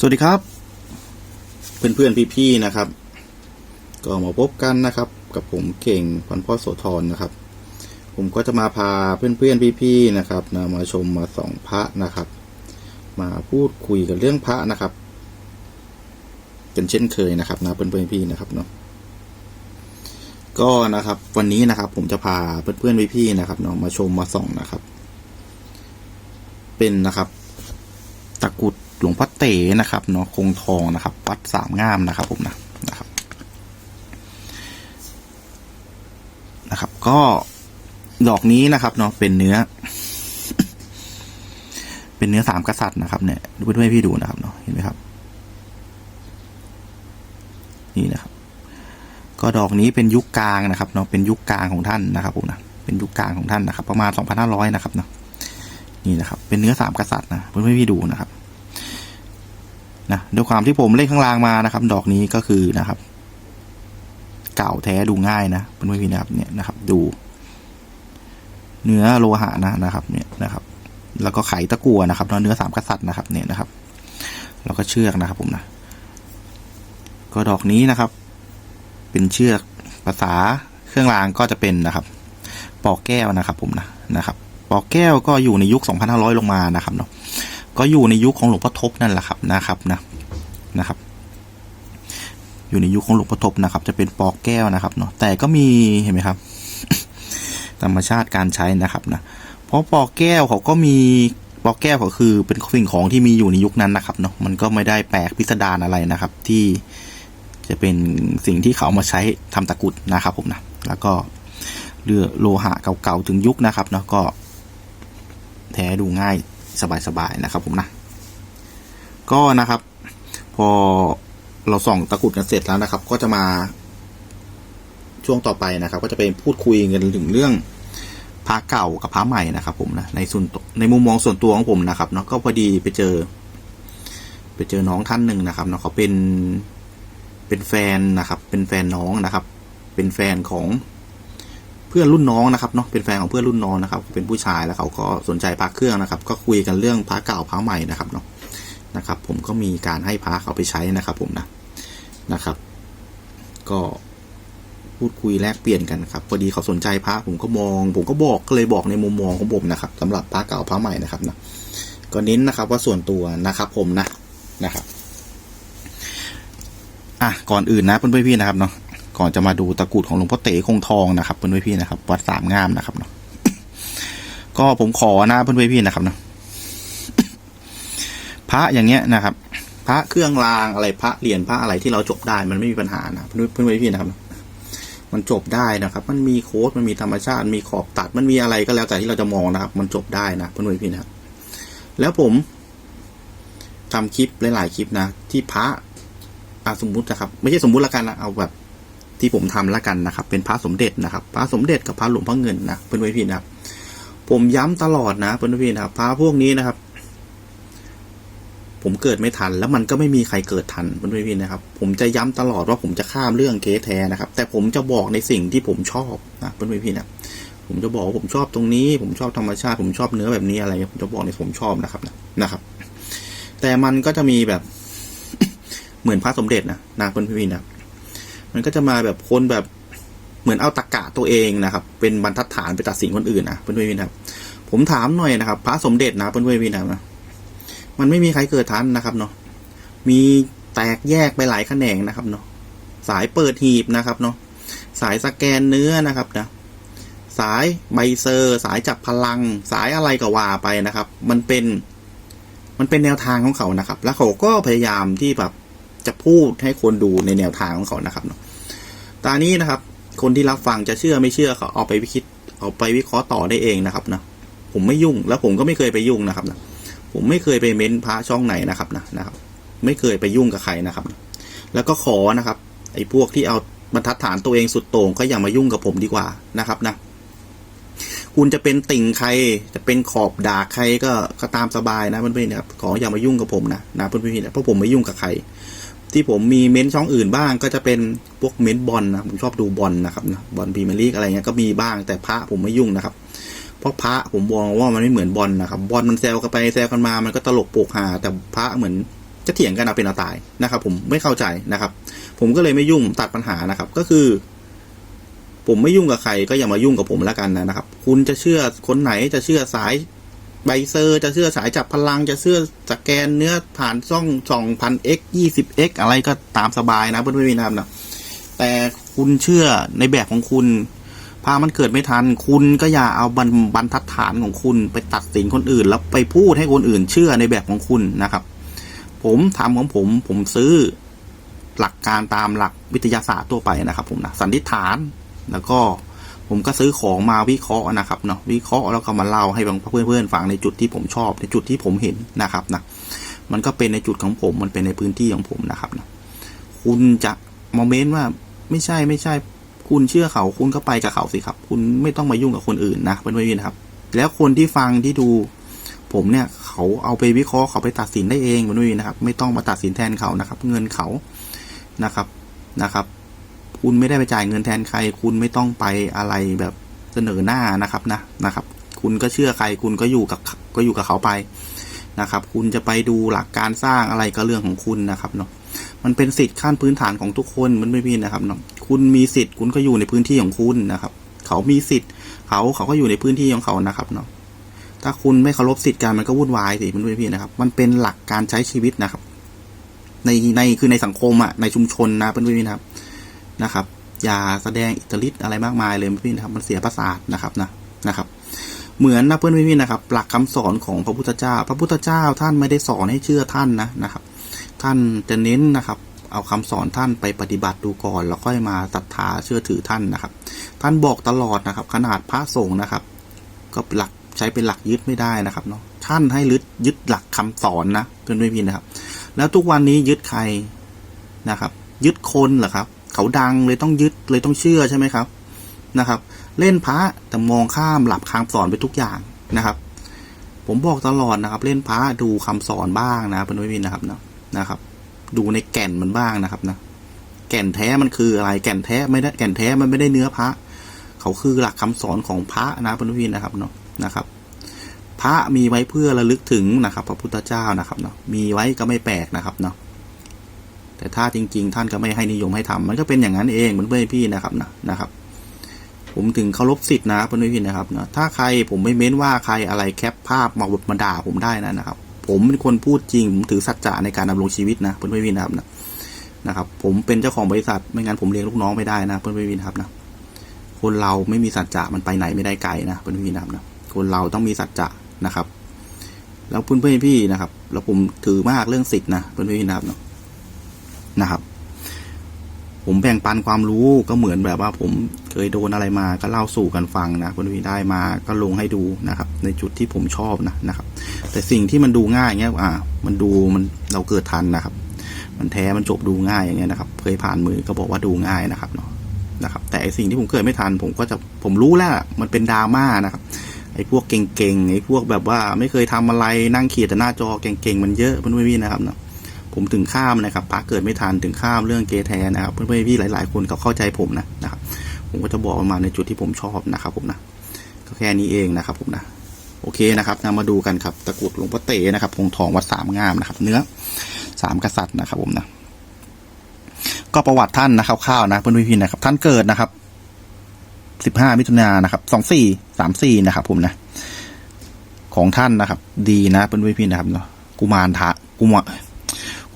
สวัสดีครับ เพื่อนเพื่อนๆพี่ๆนะครับ ก็มาพบกันนะครับ กับผมเก่งพันพ่อโสธรนะครับ ผมก็จะมาพาเพื่อนเพื่อนๆพี่ๆนะครับนะมาชมมาส่องพระนะครับ มาพูดคุยกันเรื่องพระนะครับเป็นเช่นเคยนะครับนะเพื่อนเพื่อนๆพี่นะครับเนาะก็นะครับ วันนี้นะครับ ผมจะพาเพื่อนเพื่อนๆพี่ๆนะครับเนาะมาชมมาส่องนะครับ เป็นนะครับ ตะกุด หลวงพ่อเต๋นะครับเนาะคงทองนะครับวัดสามงามนะครับผมนะนะครับนะครับ ก็ดอกนี้นะครับเนาะเป็นเนื้อ เป็นเนื้อสามกษัตริย์นะครับเนี่ยเพื่อนพี่ดูนะครับเนาะเห็นไหมครับ นี่นะครับ ก็ดอกนี้เป็นยุคกลางนะครับเนาะเป็นยุคกลางของท่านนะครับผมนะเป็นยุคกลางของท่านนะครับ ประมาณสองพันห้าร้อยนะครับเนาะนี่นะครับ เป็นเนื้อสามกษัตริย์นะเพื่อนพี่ดูนะครับ นะด้วยความที่ผมเล่นข้างล่างมานะครับ ดอกนี้ก็คือนะครับ เก่าแท้ดูง่ายนะเพื่อนพี่นะครับเนี่ยนะครับ ดู เนื้อโลหะนะนะครับ เนี่ยนะครับ แล้วก็ไขตะกั่วนะครับเนื้อสามกษัตริย์นะครับ เนี่ยนะครับ แล้วก็เชือกนะครับผมนะก็ดอกนี้นะครับ เป็นเชือกภาษาเครื่องรางก็จะเป็นนะครับ ปอกแก้วนะครับ ผมนะนะครับ ปอกแก้วก็อยู่ในยุค 2,500 ลงมานะครับเนาะ ก็อยู่ในยุคของหลวงพ่อทบนั่นแหละครับนะครับนะนะครับ อยู่ในยุคของหลวงพ่อทบนะครับ จะเป็นปอกแก้วนะครับเนาะแต่ก็มีเห็นไหมครับ ธรรมชาติการใช้นะครับนะเพราะปอกแก้วเขาก็มีปอกแก้วเขาคือเป็นสิ่งของที่มีอยู่ในยุคนั้นนะครับเนาะมันก็ไม่ได้แปลกพิสดารอะไรนะครับ ที่จะเป็นสิ่งที่เขาเอามาใช้ทำตะกุดนะครับผมนะแล้วก็เรือโลหะเก่าๆถึงยุคนะครับเนาะก็แท้ดูง่าย สบายๆนะครับผมนะ ก็นะครับ พอเราส่องตะกรุดกันเสร็จแล้วนะครับ ก็จะมาช่วงต่อไปนะครับ ก็จะไปพูดคุยกันถึงเรื่องพระเก่ากับพระใหม่นะครับ ผมนะในส่วนในมุมมองส่วนตัวของผมนะครับเนาะก็พอดีไปเจอ ไปเจอน้องท่านหนึ่งนะครับเนาะเขาเป็นเป็นแฟนนะครับ เป็นแฟนน้องนะครับ เป็นแฟนของ เพื่อนรุ่นน้องนะครับเนาะเป็นแฟนของเพื่อนรุ่นน้องนะครับ เป็นผู้ชายแล้วเขาก็สนใจพระเครื่องนะครับ ก็คุยกันเรื่องพระเก่าพระใหม่นะครับเนาะนะครับ ผมก็มีการให้พระเขาไปใช้นะครับ ผมนะนะครับ ก็พูดคุยแลกเปลี่ยนกันนะครับพอดีเขาสนใจพระผมก็มอง ผมก็บอกก็เลยบอกในมุมมองของผมนะครับสำหรับพระเก่าพระใหม่นะครับนะก็เน้นนะครับว่าส่วนตัวนะครับ ผมนะนะครับ อะก่อนอื่นนะเพื่อนๆพี่นะครับเนาะ ก่อนจะมาดูตะกรุดของหลวงพ่อเต๋คงทองนะครับเพื่อนพี่นะครับ วัดสามงามนะครับเนาะก็ผมขอนะเพื่อนพี่นะครับเนาะพระอย่างเงี้ยนะครับ พระเครื่องรางอะไรพระเหรียญพระอะไรที่เราจบได้มันไม่มีปัญหานะเพื่อนเพื่อนพี่นะครับ มันจบได้นะครับ มันมีโค้ดมันมีธรรมชาติมีขอบตัดมันมีอะไรก็แล้วแต่ที่เราจะมองนะครับ มันจบได้นะเพื่อนพี่นะครับ แล้วผมทำคลิปหลาย ๆ คลิปนะ ที่พระอะสมมุตินะครับ ไม่ใช่สมมุติละกันนะเอาแบบ ที่ผมทำละกันนะครับ เป็นพระสมเด็จนะครับ พระสมเด็จกับพระหลวงพ่อเงินนะเพื่อนๆพี่นะครับ ผมย้ำตลอดนะเพื่อนๆพี่นะครับพระพวกนี้นะครับ ผมเกิดไม่ทัน แล้วมันก็ไม่มีใครเกิดทันเพื่อนๆพี่นะครับ ผมจะย้ำตลอดว่าผมจะข้ามเรื่องเก๊แท้นะครับ แต่ผมจะบอกในสิ่งที่ผมชอบนะเพื่อนๆพี่นะผมจะบอกว่าผมชอบตรงนี้ ผมชอบธรรมชาติ ผมชอบเนื้อแบบนี้อะไรผมจะบอกในผมชอบนะครับนะครับ แต่มันก็จะมีแบบเหมือนพระสมเด็จนะนะเพื่อนพี่นะ มันก็จะมาแบบคนแบบเหมือนเอาตะกะตัวเองนะครับ เป็นบรรทัดฐานไปตัดสินคนอื่นนะเพื่อนๆพี่นครับ ผมถามหน่อยนะครับ พระสมเด็จนะเพื่อนๆพี่นะครับมันไม่มีใครเกิดทันนะครับเนาะมีแตกแยกไปหลายแขนงนะครับเนาะสายเปิดหีบนะครับเนาะสายสแกนเนื้อนะครับนะสายไบเซอร์ สายจับพลัง สายอะไรก็ว่าไปนะครับ มันเป็น มันเป็นแนวทางของเขานะครับ แล้วเขาก็พยายามที่แบบ จะพูดให้คนดูในแนวทางของเขานะครับเนาะตอนนี้นะครับ คนที่รับฟังจะเชื่อไม่เชื่อเขาเอาไปวิคิดเอาไปวิเคราะห์ต่อได้เองนะครับนะผมไม่ยุ่งแล้วผมก็ไม่เคยไปยุ่งนะครับนะผมไม่เคยไปเม้นพระช่องไหนนะครับนะนะครับ ไม่เคยไปยุ่งกับใครนะครับนะแล้วก็ขอนะครับไอ้พวกที่เอาบรรทัดฐานตัวเองสุดโต่งก็อย่ามายุ่งกับผมดีกว่านะครับนะคุณจะเป็นติ่งใครจะเป็นขอบด่าใครก็ก็ตามสบายนะเพื่อนๆนะครับขออย่ามายุ่งกับผมนะนะเพื่อนๆนเพราะผมไม่ยุ่งกับใคร ที่ผมมีเม้นช่องอื่นบ้าง ก็จะเป็นพวกเม้นบอลนะผมชอบดูบอลนะครับนะบอลพรีเมียร์ลีกอะไรเงี้ยก็มีบ้างแต่พระผมไม่ยุ่งนะครับเพราะพระผมมองว่ามันไม่เหมือนบอลนะครับบอลมันแซวกันไปแซวกันมามันก็ตลกโปกฮาแต่พระเหมือนจะเถียงกันเอาเป็นเอาตายนะครับ ผมไม่เข้าใจนะครับ ผมก็เลยไม่ยุ่งตัดปัญหานะครับ ก็คือ ผมไม่ยุ่งกับใครก็อย่ามายุ่งกับผมแล้วกันนะครับ คุณจะเชื่อคนไหนจะเชื่อสาย ไบเซอร์จะเชื่อสายจับพลังจะเชื่อสแกนเนื้อผ่านช่องสองพัน x ยี่สิบ x อะไรก็ตามสบายนะเพื่อนๆนะครับนะแต่คุณเชื่อในแบบของคุณพามันเกิดไม่ทัน คุณก็อย่าเอาบรรบรรทัดฐานของคุณไปตัดสินคนอื่น แล้วไปพูดให้คนอื่นเชื่อในแบบของคุณนะครับ ผมทำของผมผมซื้อหลักการตามหลักวิทยาศาสตร์ทั่วไปนะครับ ผมนะสันนิษฐานแล้วก็ ผมก็ซื้อของมาวิเคราะห์นะครับเนาะวิเคราะห์แล้วก็มาเล่าให้เพื่อนเพื่อนๆฟังในจุดที่ผมชอบ ในจุดที่ผมเห็นนะครับนะมันก็เป็นในจุดของผมมันเป็นในพื้นที่ของผมนะครับนะคุณจะมาเมนว่าไม่ใช่ไม่ใช่ คุณเชื่อเขาคุณก็ไปกับเขาสิครับ คุณไม่ต้องมายุ่งกับคนอื่นนะเพื่อนๆนะครับ แล้วคนที่ฟังที่ดู ผมเนี่ยเขาเอาไปวิเคราะห์เขาไปตัดสินได้เองเพื่อนๆนะครับ ไม่ต้องมาตัดสินแทนเขานะครับ เงินเขานะครับนะครับ คุณไม่ได้ไปจ่ายเงินแทนใคร คุณไม่ต้องไปอะไรแบบเสนอหน้านะครับนะนะครับ คุณก็เชื่อใคร คุณก็อยู่กับก็อยู่กับเขาไปนะครับ คุณจะไปดูหลักการสร้างอะไรก็เรื่องของคุณนะครับเนาะมันเป็นสิทธิ์ขั้นพื้นฐานของทุกคนมันไม่มีนะครับเนาะคุณมีสิทธิ์คุณก็อยู่ในพื้นที่ของคุณนะครับ เขามีสิทธิ์ เขาเขาก็อยู่ในพื้นที่ของเขานะครับเนาะถ้าคุณไม่เคารพสิทธิ์กันมันก็วุ่นวายสิมันไม่พี่นะครับ มันเป็นหลักการใช้ชีวิตนะครับ ในในคือในสังคมอะในชุมชนนะเพื่อนๆนะครับ นะครับอย่าแสดงอิทธิฤทธิ์อะไรมากมายเลยพี่นะครับมันเสียประสาทนะครับนะนะครับ เหมือนนะเพื่อนพี่นะครับ หลักคำสอนของพระพุทธเจ้า พระพุทธเจ้าท่านไม่ได้สอนให้เชื่อท่านนะนะครับ ท่านจะเน้นนะครับเอาคำสอนท่านไปปฏิบัติดูก่อน แล้วค่อยมาศรัทธาเชื่อถือท่านนะครับ ท่านบอกตลอดนะครับ ขนาดพระสงฆ์นะครับ ก็หลักใช้เป็นหลักยึดไม่ได้นะครับเนาะท่านให้ยึดยึดหลักคำสอนนะเพื่อนพี่นะครับ แล้วทุกวันนี้ยึดใครนะครับ ยึดคนเหรอครับ เขาดังเลยต้องยึดเลยต้องเชื่อใช่ไหมครับนะครับ เล่นพระแต่มองข้ามหลับคำสอนไปทุกอย่างนะครับ ผมบอกตลอดนะครับ เล่นพระดูคำสอนบ้างนะเป็นไม่นะครับนะนะครับ ดูในแก่นมันบ้างนะครับนะแก่นแท้มันคืออะไรแก่นแท้ไม่ได้แก่นแท้มันไม่ได้เนื้อพระ เขาคือหลักคำสอนของพระนะเป็นไม่นะครับเนาะนะครับ พระมีไว้เพื่อระลึกถึงนะครับ พระพุทธเจ้านะครับเนาะมีไว้ก็ไม่แปลกนะครับเนาะ แต่ถ้าจริง ๆ ท่านก็ไม่ให้นิยมให้ทำมันก็เป็นอย่างนั้นเองเหมือนเพื่อนพี่นะครับนะนะครับ ผมถึงเคารพสิทธิ์นะเพื่อนพี่นะครับนะถ้าใครผมไม่เม้นว่าใครอะไรแคปภาพมาบมาด่าผมได้นะนะครับ ผมเป็นคนพูดจริง ผมถือสัจจะในการดำรงชีวิตนะเพื่อนพี่นะครับนะนะครับ ผมเป็นเจ้าของบริษัทไม่งั้นผมเลี้ยงลูกน้องไม่ได้นะเพื่อนพี่นะครับนะคนเราไม่มีสัจจะมันไปไหนไม่ได้ไกลนะเพื่อนพี่นะครับนะคนเราต้องมีสัจจะนะครับ แล้วเพื่อนพี่นะครับ แล้วผมถือมากเรื่องสิทธิ์นะเพื่อนพี่นะครับเนาะ นะครับ ผมแบ่งปันความรู้ก็เหมือนแบบว่า ผมเคยโดนอะไรมาก็เล่าสู่กันฟังนะคนวีได้มาก็ลงให้ดูนะครับ ในจุดที่ผมชอบนะนะครับ แต่สิ่งที่มันดูง่ายเงี้ยอ่า มันดูมันเราเกิดทันนะครับ มันแท้มันจบดูง่ายอย่างเงี้ยนะครับ เคยผ่านมือก็บอกว่าดูง่ายนะครับเนาะนะครับ แต่ไอสิ่งที่ผมเกิดไม่ทัน ผมก็จะผมรู้แล้วมันเป็นดราม่านะครับไอ้พวกเก่งๆ ไอ้พวกแบบว่าไม่เคยทำอะไรนั่งเขียนแต่หน้าจอเก่งๆ มันเยอะเพื่อนพี่นะครับเนาะ ผมถึงข้ามนะครับพระเกิดไม่ทันถึงข้ามเรื่องเกแทนนะครับเพื่อนๆพี่หลาย ๆ คนเขาเข้าใจผมนะนะครับ ผมก็จะบอกมาในจุดที่ผมชอบนะครับ ผมนะก็แค่นี้เองนะครับ ผมนะโอเคนะครับนะมาดูกันครับตะกรุดหลวงพ่อเต๋นะครับพงทองวัดสามงามนะครับ เนื้อสามกษัตริย์นะครับ ผมนะก็ประวัติท่านนะคร่าวๆนะเพื่อนพี่นะครับ ท่านเกิดนะครับสิบห้ามิถุนายนนะครับสองสี่สามสี่นะครับ ผมนะ ของท่านนะครับ ดีนะเพื่อนพี่นะครับเนาะกุมารทะกุมาร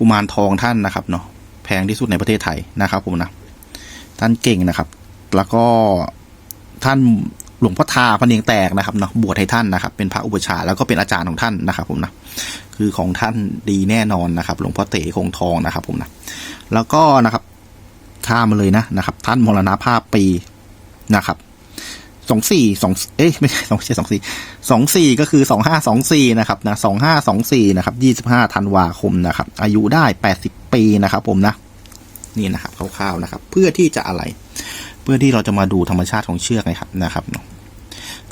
กุมารทองท่านนะครับเนาะแพงที่สุดในประเทศไทยนะครับผมนะท่านเก่งนะครับ แล้วก็ท่านหลวงพ่อทาพระเนียงแตกนะครับเนาะบวชให้ท่านนะครับ เป็นพระอุปชาแล้วก็เป็นอาจารย์ของท่านนะครับ ผมนะคือของท่านดีแน่นอนนะครับ หลวงพ่อเต๋คงทองนะครับ ผมนะแล้วก็นะครับข้ามมาเลยนะนะครับ ท่านมรณภาพปีนะครับ สองสี่สองเอ๊ะไม่ใช่สองใช่สองสี่สองสี่ก็คือสองห้าสองสี่นะครับนะสองห้าสองสี่นะครับยี่สิบห้าธันวาคมนะครับ อายุได้แปดสิบปีนะครับ ผมนะนี่นะครับคร่าวๆนะครับ เพื่อที่จะอะไร เพื่อที่เราจะมาดูธรรมชาติของเชือกนะครับนะครับ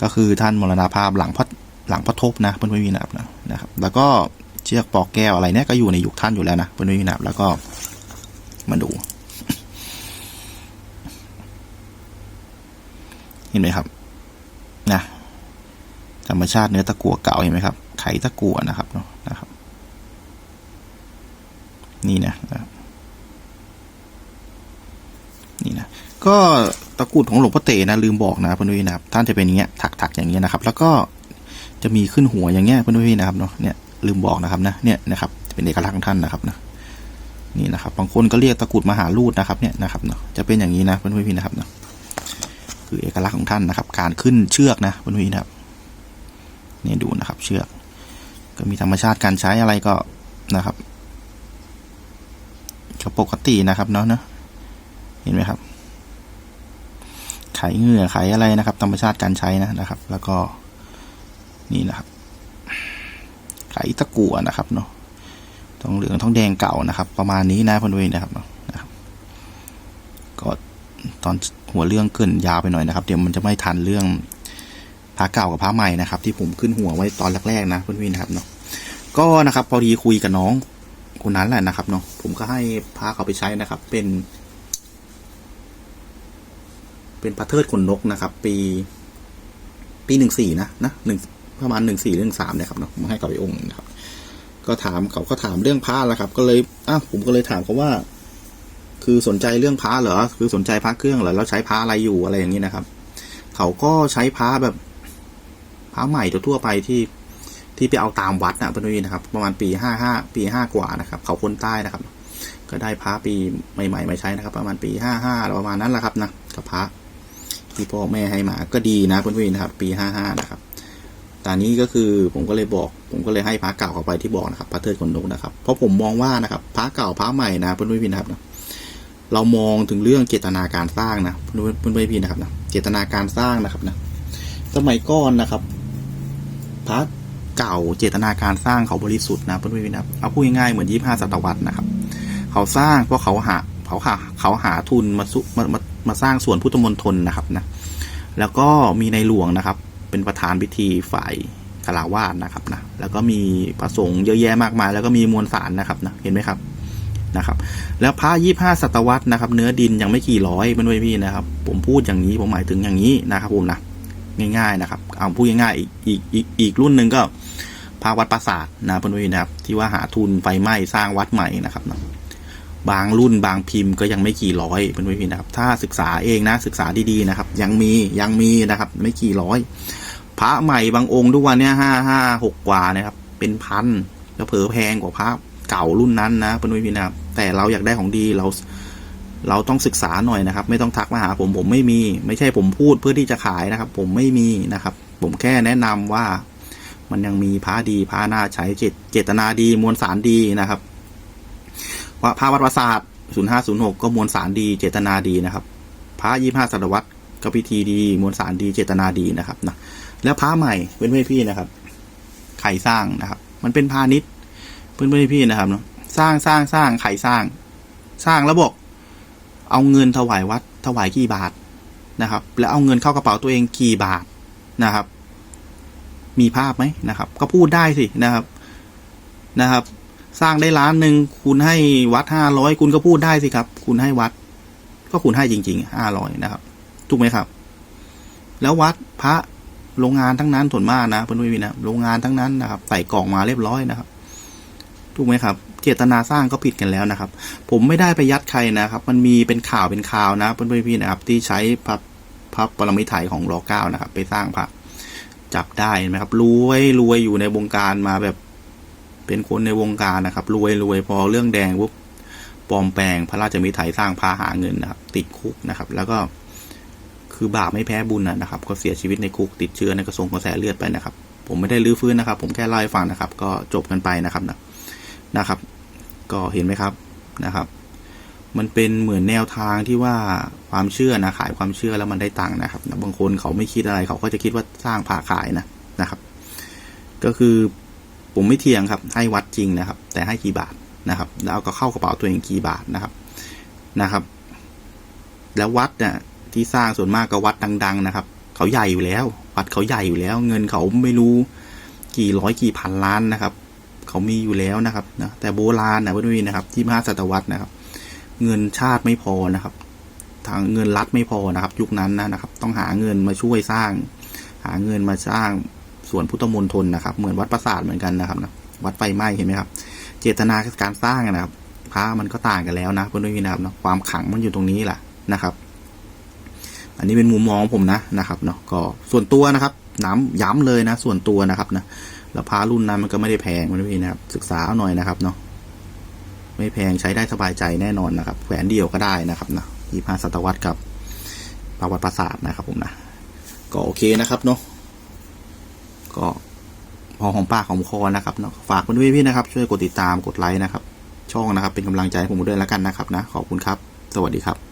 ก็คือท่านมรณภาพหลังพระหลังพระทบนะเพื่อนไม่มีนับนะครับ แล้วก็เชือกปอกแก้วอะไรเนี่ยก็อยู่ในยุคท่านอยู่แล้วนะเพื่อนไม่มีนับแล้วก็มาดู ห็นไหมครับนะธรรมชาติเนื้อตะกั่วเก่าเห็นไหมครับ ไขตะกั่วนะครับเนาะนะครับ นี่นะนี่นะก็ตะกุดของหลวงพ่อเตนะลืมบอกนะเพื่อนพี่นะครับ ท่านจะเป็นอย่างเงี้ยถักๆอย่างเงี้ยนะครับ แล้วก็จะมีขึ้นหัวอย่างเงี้ยเพื่อนพี่นะครับเนาะเนี่ยลืมบอกนะครับนะเนี่ยนะครับเป็นเอกลักษณ์ของท่านนะครับนะนี่นะครับบางคนก็เรียกตะกุดมหาลูดนะครับเนี่ยนะครับเนาะจะเป็นอย่างนี้นะเพื่อนพี่นะครับเนาะ คือเอกลักษณ์ของท่านนะครับ การขึ้นเชือกนะเพื่อนพี่นะครับนี่ดูนะครับ เชือก ก็มีธรรมชาติการใช้อะไรก็นะครับก็ปกตินะครับเนาะเนาะเห็นไหมครับไขเหงื่อไขอะไรนะครับ ธรรมชาติการใช้นะนะครับ แล้วก็นี่นะครับ ไขตะกั่วนะครับเนาะทองเหลืองทองแดงเก่านะครับ ประมาณนี้นะพื่อนๆนะครับเนาะนะครับ ก็ตอน หัวเรื่องเกินยาวไปหน่อยนะครับ เดี๋ยวมันจะไม่ทันเรื่องพระเก่ากับพระใหม่นะครับ ที่ผมขึ้นหัวไว้ตอนแรกๆนะเพื่อนๆนะครับเนาะก็นะครับ พอดีคุยกับน้องคนนั้นแหละนะครับเนาะผมก็ให้พระเขาไปใช้นะครับ เป็น เป็นพระเทิดขนนกนะครับ ปี ปีหนึ่งสี่นะนะหนึ่งประมาณหนึ่งสี่เรื่งสามเนี่ยครับเนาะผมให้เขาไปองค์หนึ่งนะครับ ก็ถามเขาก็ถามเรื่องพระแล้วครับ ก็เลยอ้าวผมก็เลยถามเขาว่า คือสนใจเรื่องพระเหรอคือสนใจพระเครื่องเหรอแล้วใช้พระอะไรอยู่อะไรอย่างนี้นะครับ เขาก็ใช้พระแบบพระใหม่ทั่วไปที่ที่ไปเอาตามวัดนะพื่อนๆนะครับ ประมาณปีห้าห้าปีห้ากว่านะครับ เขาคนใต้นะครับ ก็ได้พระปีใหม่ๆมาใช้นะครับ ประมาณปีห้าห้าประมาณนั้นแหละครับนะกับพระที่พ่อแม่ให้มาก็ดีนะพื่อนๆนะครับ ปีห้าห้านะครับตอนนี้ก็คือผมก็เลยบอก ผมก็เลยให้พระเก่าเข้าไปที่บอกนะครับพระเทิดขนนกนะครับ เพราะผมมองว่านะครับพระเก่าพระใหม่นะเพื่อนๆนะครับนะ เรามองถึงเรื่องเจตนาการสร้างนะเพื่อนๆพี่นะครับนะเจตนาการสร้างนะครับนะสมัยก่อนนะครับพระเก่าเจตนาการสร้างเขาบริสุทธิ์นะเพื่อนๆพี่อนะครับเอาพูดง่ายๆเหมือนยี่ห้าศตวรรษนะครับ เขาสร้างเพราะเขาหาเขาหาเขาหาทุนมาสุมามามาสร้างส่วนพุทธมณฑลนะครับนะแล้วก็มีในหลวงนะครับ เป็นประธานพิธีฝ่ายคาราวาสนะครับนะแล้วก็มีประสงค์เยอะแยะมากมาย แล้วก็มีมวลสารนะครับนะเห็นไหมครับ นะครับ แล้วพระยี่ห้าศตวรรษนะครับ เนื้อดินยังไม่กี่ร้อยเป็นวยพี่นะครับ ผมพูดอย่างนี้ผมหมายถึงอย่างนี้นะครับผมนะง่าย ๆนะครับ เอาพูดง่ายๆอีกอีกอีกอีกรุ่นหนึ่งก็พระวัดปราสาทนะเป็นวยนะครับ ที่ว่าหาทุนไฟไหม้สร้างวัดใหม่นะครับนะบางรุ่นบางพิมพ์ก็ยังไม่กี่ร้อยเป็นพี่นะครับ ถ้าศึกษาเองนะศึกษาดีๆนะครับ ยังมียังมีนะครับ ไม่กี่ร้อย พระใหม่บางองค์ทุกวันเนี้ยห้าห้าหกกว่านะครับ เป็นพันแล้วเผลอแพงกว่าพระ เก่ารุ่นนั้นนะเป็นพี่นะครับ แต่เราอยากได้ของดีเรา เราต้องศึกษาหน่อยนะครับ ไม่ต้องทักมาหาผมผมไม่มี ไม่ใช่ผมพูดเพื่อที่จะขายนะครับ ผมไม่มีนะครับ ผมแค่แนะนำว่า มันยังมีพระดีพระน่าใช้เจตเจตนาดีมวลสารดีนะครับว่าพระวัดประสาท0506 ก็มวลสารดี เจตนาดีนะครับ พระ25ศตวรรษก็พิธีดี มวลสารดีเจตนาดีนะครับนะแล้วพระใหม่เพื่อนๆพี่นะครับไข่สร้างนะครับ มันเป็นพาณิชย์ เพื่อนๆพี่นะครับเนาะสร้างสร้างสร้างไข่สร้าง สร้างแล้วบอก เอาเงินถวายวัด ถวายกี่บาทนะครับ แล้วเอาเงินเข้ากระเป๋าตัวเองกี่บาทนะครับ มีภาพไหมนะครับ ก็พูดได้สินะครับนะครับ สร้างได้ล้านหนึ่งคุณให้วัดห้าร้อยคุณก็พูดได้สิครับ คุณให้วัด ก็คุณให้จริงๆห้าร้อยนะครับถูกไหมครับ แล้ววัดพระโรงงานทั้งนั้นส่วนมากนะเพื่อนไม่มีนะโรงงานทั้งนั้นนะครับ ใส่กล่องมาเรียบร้อยนะครับ ถูกไหมครับ เจตนาสร้างก็ผิดกันแล้วนะครับ ผมไม่ได้ไปยัดใครนะครับ มันมีเป็นข่าวเป็นข่าวนะเพื่อนพี่นะครับ ที่ใช้พระพระปรมิไถยของรอเก้านะครับ ไปสร้างพระจับได้ไหมครับรวยรวยอยู่ในวงการมาแบบ เป็นคนในวงการนะครับ รวยรวยพอเรื่องแดงปุ๊บปลอมแปลงพระราชมิไถยสร้างพาหาเงินนะครับติดคุกนะครับ แล้วก็คือบาปไม่แพ้บุญนะนะครับ ก็เสียชีวิตในคุกติดเชื้อในกระทรวงกระแสเลือดไปนะครับ ผมไม่ได้ลื้อฟื้นนะครับ ผมแค่เล่าให้ฟังนะครับ ก็จบกันไปนะครับนะ นะครับ ก็เห็นไหมครับนะครับ มันเป็นเหมือนแนวทางที่ว่าความเชื่อนะขายความเชื่อแล้วมันได้ตังค์นะครับบางคนเขาไม่คิดอะไรเขาก็จะคิดว่าสร้างผ่าขายนะนะครับ ก็คือผมไม่เทียงครับ ให้วัดจริงนะครับ แต่ให้กี่บาทนะครับ แล้วก็เข้ากระเป๋าตัวเองกี่บาทนะครับนะครับ แล้ววัดเนี่ยที่สร้างส่วนมากก็วัดดัง ๆ นะครับ เขาใหญ่อยู่แล้ว วัดเขาใหญ่อยู่แล้ว เงินเขาไม่รู้กี่ร้อยกี่พันล้านนะครับ เขามีอยู่แล้วนะครับนะแต่โบราณนะพี่วีนะครับ ที่มหาศตวรรษนะครับ เงินชาติไม่พอนะครับ ทางเงินรัฐไม่พอนะครับ ยุคนั้นนะนะครับ ต้องหาเงินมาช่วยสร้าง หาเงินมาสร้างส่วนพุทธมณฑลนะครับ เหมือนวัดประสาทเหมือนกันนะครับนะวัดไฟไหม้เห็นไหมครับ เจตนาการสร้างนะครับพระมันก็ต่างกันแล้วนะเพื่อนพี่นะครับนะความขังมันอยู่ตรงนี้แหละนะครับ อันนี้เป็นมุมมองของผมนะนะครับเนาะก็ส่วนตัวนะครับ น้ำย้ำเลยนะ ส่วนตัวนะครับนะแล้วพระรุ่นนั้นมันก็ไม่ได้แพงเพื่อนพี่นะครับ ศึกษาเอาหน่อยนะครับเนาะไม่แพงใช้ได้สบายใจแน่นอนนะครับแขวนเดียวก็ได้นะครับนะยี่ห้าศตวรรษกับประวัติประสาทนะครับ ผมนะก็โอเคนะครับเนาะก็พอของปากของคอนะครับเนาะฝากเพื่อนพี่นะครับ ช่วยกดติดตามกดไลค์นะครับ ช่องนะครับเป็นกำลังใจให้ผมด้วยแล้วกันนะครับนะ ขอบคุณครับ สวัสดีครับ